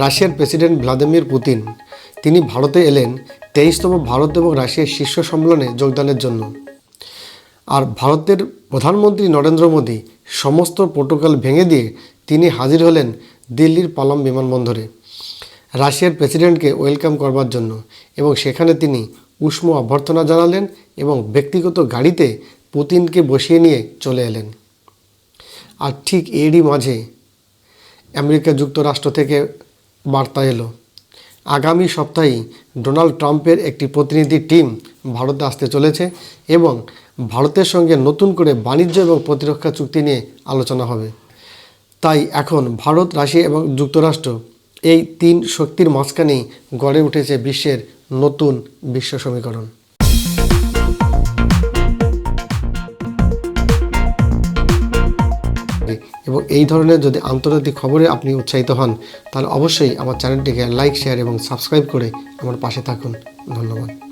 রাশিয়ার president Vladimir Putin. তিনি ভারতে এলেন তেইশতম ভারত এবং রাশিয়ার শীর্ষ সম্মেলনে যোগদানের জন্য। আর ভারতের প্রধানমন্ত্রী নরেন্দ্র মোদী সমস্ত প্রোটোকল ভেঙে দিয়ে তিনি হাজির হলেন দিল্লির পালাম বিমানবন্দরে। রাশিয়ার প্রেসিডেন্টকে ওয়েলকাম করবার জন্য এবং সেখানে তিনি উষ্ম অভ্যর্থনা জানালেন এবং ব্যক্তিগত গাড়িতে পুতিনকে বসিয়ে নিয়ে চলে এলেন। আর ঠিক এরই মাঝে আমেরিকা যুক্তরাষ্ট্র থেকে বার্তা এলো। আগামী সপ্তাহেই ডোনাল্ড ট্রাম্পের একটি প্রতিনিধি টিম ভারতে আসতে চলেছে এবং ভারতের সঙ্গে নতুন করে বাণিজ্য এবং প্রতিরক্ষা চুক্তি নিয়ে আলোচনা হবে। তাই এখন ভারত, রাশিয়া এবং যুক্তরাষ্ট্র এই তিন শক্তির মাঝখানেই গড়ে উঠেছে বিশ্বের নতুন বিশ্ব সমীকরণ। এবং এই ধরনের যদি আন্তর্জাতিক খবরে আপনি উৎসাহিত হন, তাহলে অবশ্যই আমার চ্যানেলটিকে লাইক শেয়ার এবং সাবস্ক্রাইব করে আমার পাশে থাকুন। ধন্যবাদ।